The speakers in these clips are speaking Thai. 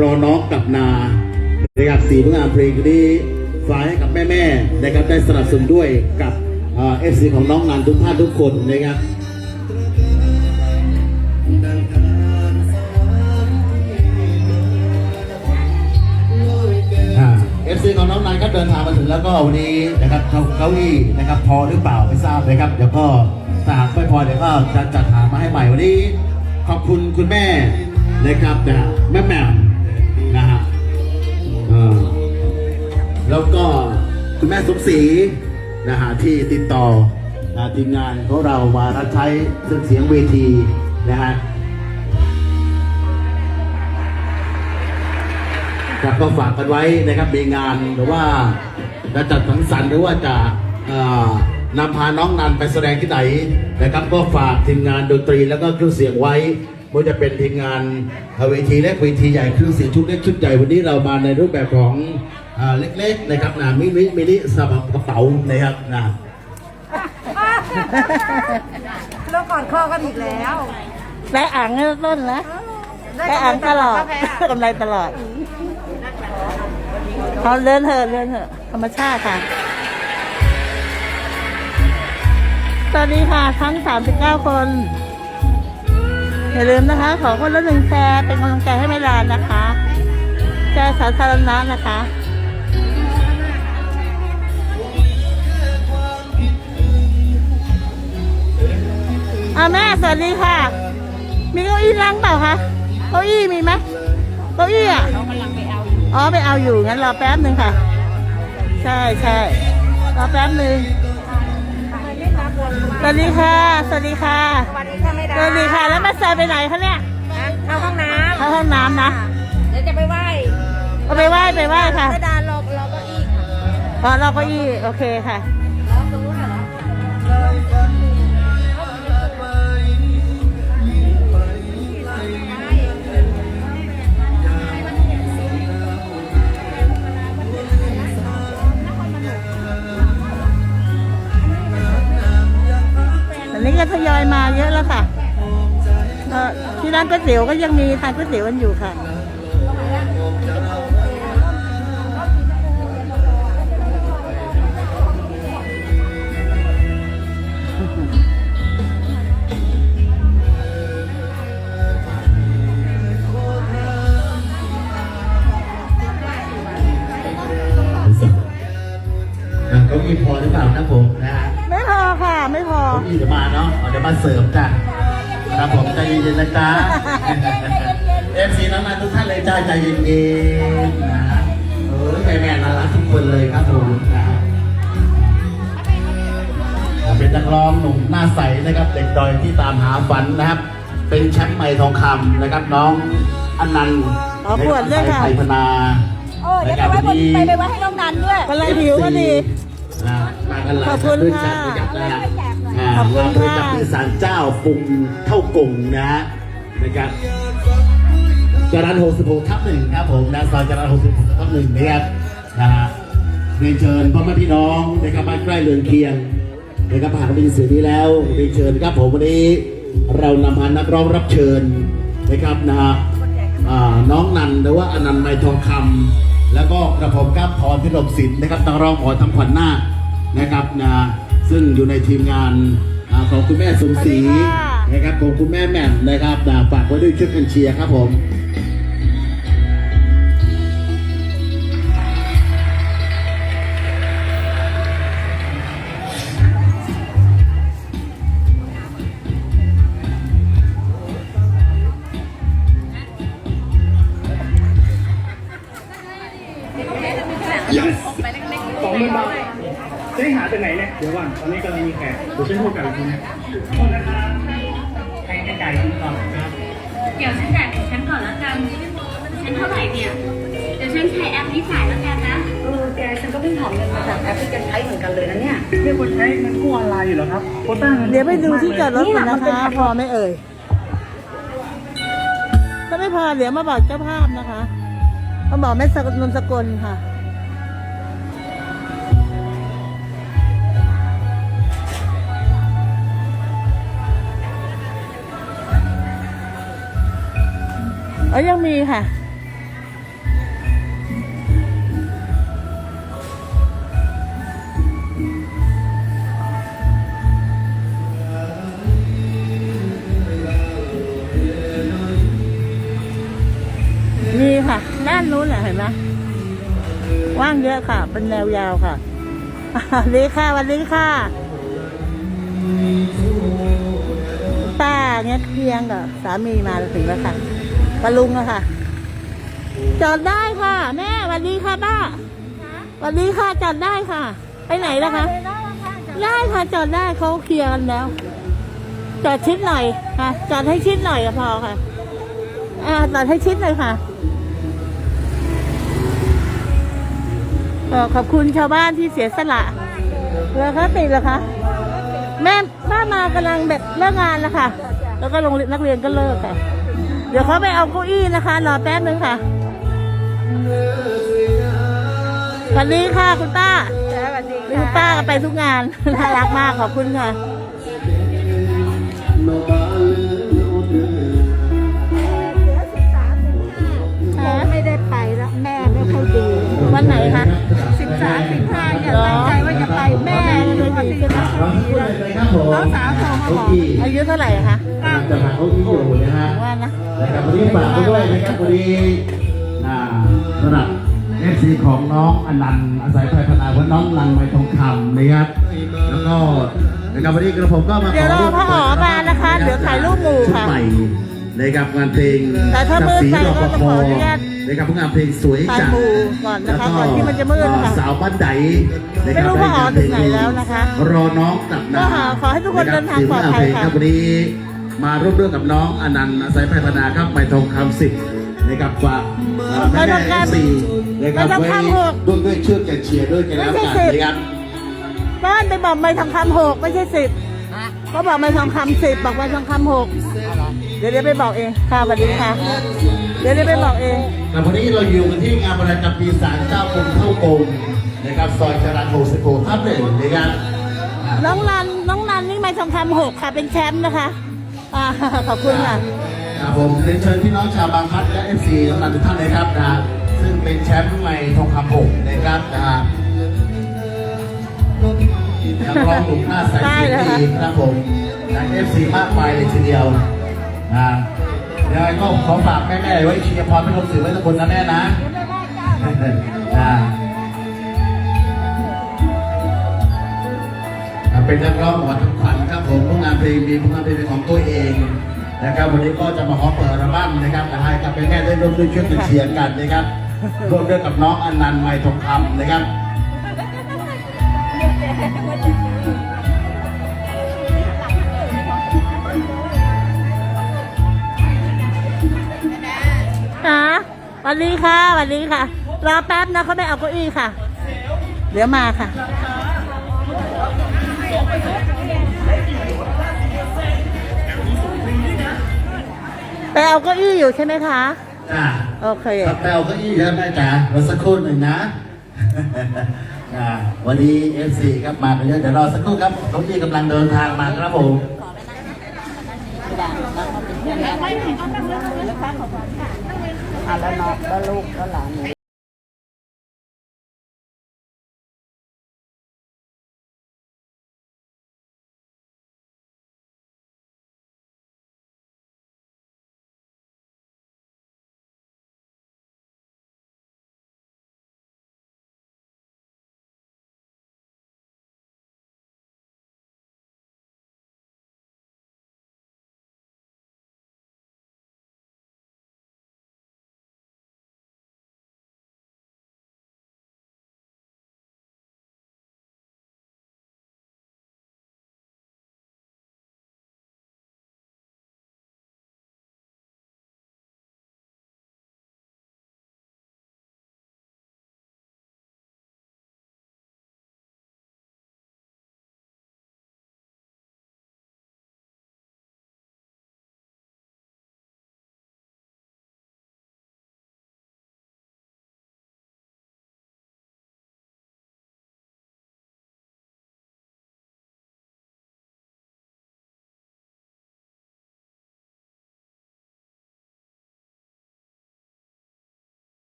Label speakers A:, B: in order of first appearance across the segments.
A: รอน้องกลับนานะครับสีผลงานเพลงนี้ฝากให้กับแม่ๆนะครับได้สนับสนุนด้วยกับเอฟซีของน้องนันทุกท่านทุกคนนะครับเอฟซีของน้องนันก็เดินทางมาถึงแล้วก็วันนี้นะครับเก้าเก้าอี้นะครับพอหรือเปล่าไม่ทราบนะครับเดี๋ยวก็ถ้าหากไม่พอเดี๋ยวก็จะจัดหามาให้ใหม่วันนี้ ขอบคุณคุณแม่นะครับนะแม่แหม่ แล้วก็คุณแม่สมศรีนะฮะที่ติดต่อนะทีมงานของเรามารับใช้เครื่องเสียงเวทีนะฮะครับก็ฝากกันไว้นะครับมีงานหรือว่าจะจัดสังสรรค์หรือว่าจะนำพาน้องนันไปแสดงที่ไหนนะครับ ก็ฝากทีมงานดนตรีแล้วก็เครื่องเสียงไว้ไม่ว่าจะเป็นทีมงานเวทีเล็กเวทีใหญ่เครื่องเสียงชุดเล็กชุดใหญ่วันนี้เรามาในรูปแบบของ เล็กๆนะครับนะมินิมินิสำหรับกระเป๋านะครับนะ
B: เรากอดคอกันอีกแล้ว
C: และอ่างเงินต้นนะและอ่างตลอดกำไรตลอดเขาเลื่อนเถอะเลื่อนเถอะธรรมชาติค่ะสวัสดีค่ะทั้ง 39 คน อย่าลืมนะคะ ขอคนละหนึ่งแชร์เป็นกำลังใจให้ไม่ลานนะคะแชร์สาธารณะนะคะ อ่าแม่สวัสดีค่ะ มีเก้าอี้นั่งเปล่าคะเก้าอี้มีไหมเก้าอี้อะอ๋อไปเอาอยู่งั้นรอแป๊บหนึ่งค่ะ ใช่ใช่รอแป๊บหนึ่งสวัสดีค่ะ สวัสดีค่ะ
B: สวัสดีค่ะไม่ได้
C: สวัสดีค่ะแล้วมาแซมไปไหนคะเนี่ย
B: เข้าห้องน้
C: เข้าห้องน้ำนะำ
B: เดี๋ยวจะไปไหว้
C: เอาไปไหว้ไปไหว้ค่ะ
B: ไม่ดานรอรอเก็อีกค่ะ
C: อ๋อเราเก็อี้โอเคค่ะานก๋วยเตี๋ยวก็ยังมีทานก๋วยเตี๋ยวกันอยู่ค่ะ
A: อะเก้าอี้พอหรือเปล่านะผมนะฮะ
C: ไม่พอค่ะ ไม่พอ
A: เก้าอี้เดี๋ยวมาเนาะเอาเดี๋ยวมาเสริมจ้ะครับผมใจเย็นๆนะจ๊ะเอฟซีน้องนันทุกท่านเลยจ้าใจเย็นๆนะฮะเออแม่แม่ๆน่ารักทุกคนเลยครับผมนะฮะอะเป็นนักร้องหนุ่มหน้าใสนะครับ เด็กดอยที่ตามหาฝันนะครับ เป็นแชมป์ใหม่ทองคำนะครับน้องอนันต์
C: อ๋อปวดด้วยค่ะ
A: ไทยพนา
B: โอ้เดี๋ยวไปไว้บนไปไปไว้ให้น้องนันด้วย
C: กำลังหิวก็ดี
A: นะมากันหลาย
C: ขอบคุณ
A: ด้วย
C: ค่ะ
A: จัดประหยัดนะอ่า
C: ขอบคุณ
A: เราด้วย
C: ค่ะ
A: จับเป็นสารเจ้าปรุงเท่ากงนะฮะ นะครับจรัน66ทับหนึ่งครับผมนะซอยจรัน66ทับหนึ่งนะครับนะฮะเรียนเชิญพ่อแม่พี่น้องนะครับบ้านใกล้เรือนเคียงนะครับผ่านมาเป็นสื่อนี้แล้วเรียนเชิญครับผมวันนี้เรานำพานักร้องรับเชิญนะครับนะฮะน้องนันหรือว่าอนันต์ไมทองคำแล้วก็กระผมครับพรพิรมศิลป์นะครับนักร้องหมอทำขวัญหน้านะครับนะซึ่งอยู่ในทีมงานของคุณแม่สมศรี
C: ค่ะ
A: นะครับของคุณแม่แหม่มนะครับนะฝากไว้ด้วยช่วยกันเชียร์ครับผม
D: yes สองหมื่นบาทจะให้หาจากไหนเนี่ย เดี๋ยวก่อนตอนนี้กำลังมีแขกเดี๋ยวฉันโทรกลับอีกทีนะโทษนะครับ
E: เดี๋ยวฉันจ่ายของฉันก่อนแล้วกัน ฉันเท่าไหร่เนี่ย เดี๋ยวฉันใช้แอปนี้จ่ายแล้วกันนะ
B: เออแกฉันก็เพิ่งถอนเงินมาจากแอปที่แกใช้เหมือนกันเลยนะเนี่ย
D: เรียกคนใช้เงินกู้ออนไลน์อยู่เหรอครับโควต้าเงิน
C: เดี๋ยวไปดูที่จอดรถก่อน
B: เนี่ยมัน
C: นะ
B: เป็น
C: คะ พอไหม่เอ่ย ถ้าไม่พอเดี๋ยวมาบอกเจ้าภาพนะคะ มาบอกแม่สกลนนสกลค่ะ เอ้ยยังมีค่ะ มีค่ะด้านนู้นแหละเห็นไหมว่างเยอะค่ะ เป็นแนวยาวค่ะดีค่ะวันนี้ค่ะป้าเนี้ยเพียงกับสามีมาถึงแล้วค่ะ ปาลุงอะค่ะ จอดได้ค่ะ แม่สวัสดีค่ะป้าสวัสดีค่ะจอดได้ค่ะ ไปไหนล่ะคะ ได้ค่ะจอดได้เขาเคลียร์กันแล้ว จอดชิดหน่อยค่ะ จอดให้ชิดหน่อยก็พอค่ะ อ่าจอดให้ชิดเลยค่ะก็ขอบคุณชาวบ้านที่เสียสละแล้วคะติดเหรอคะแม่ป้ามากำลังแบบเลิกงานแล้วค่ะ แล้วก็โรงเรียนนักเรียนก็เลิกค่ะเดี๋ยวเขาไปเอาเก้าอี้นะคะ รอแป๊บนึงค่ะสวัสดีค่ะคุณป้า
B: สวัสดี
C: คุณป้าก็ไปทุกงาน น่ารักมากขอบคุณค่ะ
B: ไม่ได้ไปแล้วแม่ไม่ค่อยดี
C: วันไหนคะ
B: สิบสามสิบห้าเนี่ย
C: เหรอ
B: ตั้งใจว่าจะไปแม่เลยพอดีนะ
A: เราพูดเลยครับผม
B: น้องสาวโทรมาบอก
C: อายุเท่าไหร่คะ
A: กำลังจะหาเก้าอี้อยู่นะฮะ
C: ว่านะ
A: นะครับวันนี้ฝากไปด้วยนะครับวันนี้อ่าสำหรับเอฟซีของน้องอนันต์อาศัยพัฒนาว่าน้องลังไม้ทองคำนะครับแล้วก็นะครับวันนี้กระผมก็มา
C: เดี๋ยวรอพ่ออ๋อมานะคะเดี๋ยวถ่ายรูปหมู่
A: ชุด
C: ค่ะ
A: ใหม่นะครับงานเพลง
C: แต่ถ้ามืดไปก็จะขออนุญาต
A: นะครับงานเพลงสวย
C: ถ่าย
A: จัด
C: หมู่ก่อนนะคะ
A: แล้ว
C: ก่อนที่มันจะมืดค่ะ
A: สาวบ้านใดนะค
C: ไม่
A: รับ
C: รู้ว่าอ๋อถึงไหนแล้วนะคะ
A: รอน้องกลับมา
C: ก็หาขอให้ทุกคนเดินทางปลอดภัยค่ะ
A: รับวันนี้ มาร่วมด้วยกับน้องอนันต์อาศัยพัฒนาครับไม้ทองคำสิบนะครับฝากเอ่อ
C: ไม้
A: แม่
C: ทอง
A: แม่
C: คำ
A: สี่นะครับ
C: ไม้ทอง
A: ไว้
C: คำหก
A: ร่วมด้วยเชือกแกนเชียร์ด้วยกันแล้วกัน
C: ไม่ใช่สิบ
A: นะครับ
C: บ้านไปบอกไม่ทองคำหกไม่ใช่สิบเขาบอกไม่ทองคำสิบบอกไม่ทองคำหกเดี๋ยวเดี๋ยวไปบอกเองค่ะสวัสดีค่ะ เดี๋ยวเดี๋ยวไปบอกเอง
A: แต่วันนี้เราอยู่กันที่งานประจำปีศาลเจ้ากรมเข้ากรมนะครับซอยจรัญโหสิโกทับหนึ่งนะครับอ่า
C: น้องรันน้องรันนี่ไม่ทองคำหกค่ะเป็นแชมป์นะคะ อ่าขอบคุณค่ะ
A: ครับผมเรียนเชิญพี่น้องชาวบางพลัดและเอฟซีทั้งหลายทุกท่านเลยครับนะซึ่งเป็นแชมป์ใหม่ทองคำหกนะครับนะฮะนักร้องหนุ่มหน้าใสเสียง
C: เลยค่ะ
A: ดีครับผมนะเอฟซีมากมายเลยทีเดียวนะยังไงก็ขอฝากแม่ๆไว้ชียร์พรไม่ลงสื่อไว้ทุกคนนะแม่นะนะเป็นนักร้องหมอทุกขวัญครับผม งานเพลงมีผลงานเพลงเป็นของตัวเองนะครับวันนี้ก็จะมาขอเปิดอัลบั้มนะครับให้กับแม่ๆได้ร่วมด้วยช่วยกันเชียร์กันนะครับร่วมด้วยกับน้องอนันต์ไมทองคำนะครับ
C: ค่ะวัสดีค่ะวัสดีค่ะ รอแป๊บนะเขาไม่เอาเก้าอี้ค่ะ เดี๋ยวมาค่ะ ไปเอาเก้าอี้อยู่ใช่ไหมคะ
A: จ้า
C: โอเค
A: ครับแปลเก็อี้ครับแม่จ๋าเราสักครู่หนึ่งนะ อ่าวันนี้ FC ครับมากันเยอะเดี๋ยวรอสักครู่ครับเก้าอี้กำลังเดินทางมาครับผม
B: อะแล้วน้องแล้วลูกแล้วหลาน
A: เร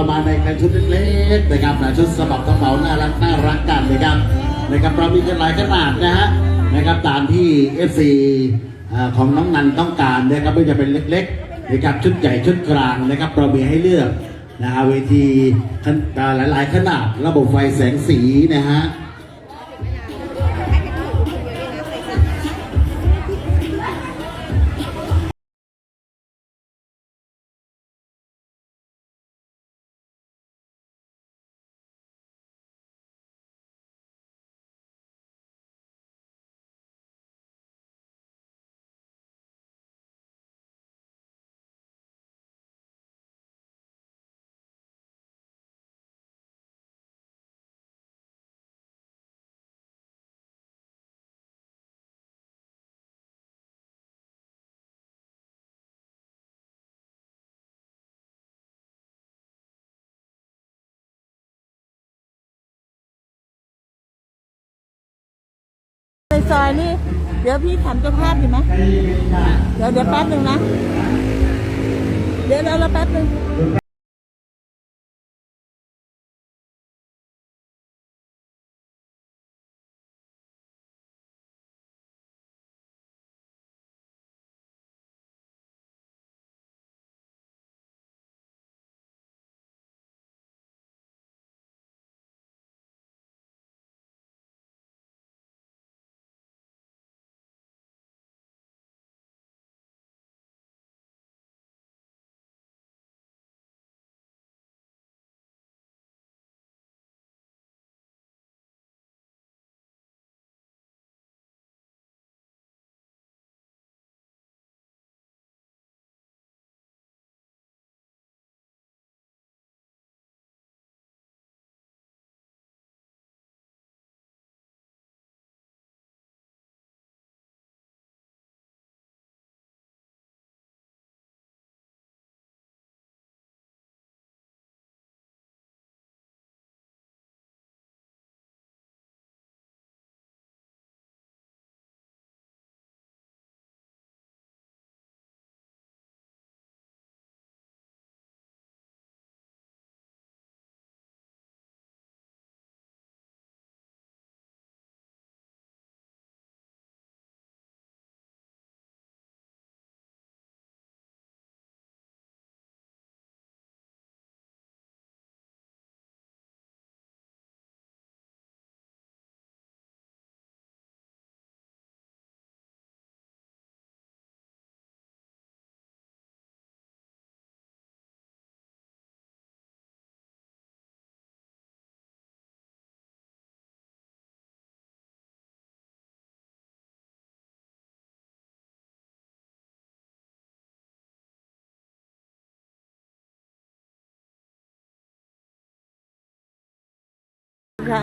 A: ็มาในชุดเล็กๆนะครับนะชุดสบับกระเป๋าน่ารักน่ารักกันนะครับนะครับเรามีกันหลายขนาดนะฮะนะครับตามที่ FC อ่าของน้องนันต้องการนะครับไม่ว่าจะเป็นเล็กๆนะครับชุดใหญ่ชุดกลางนะครับเรามีให้เลือกนะฮะเวทีขนอ่าหลายๆขนาดระบบไฟแสงสีนะฮะ
C: ซอยนี่ เดี๋ยวพี่ถามเจ้าภาพดีไหมเดี๋ยวเดี๋ยวแป๊บหนึ่งนะ เดี๋ยวเราเราแป๊บหนึ่ง ค่ะ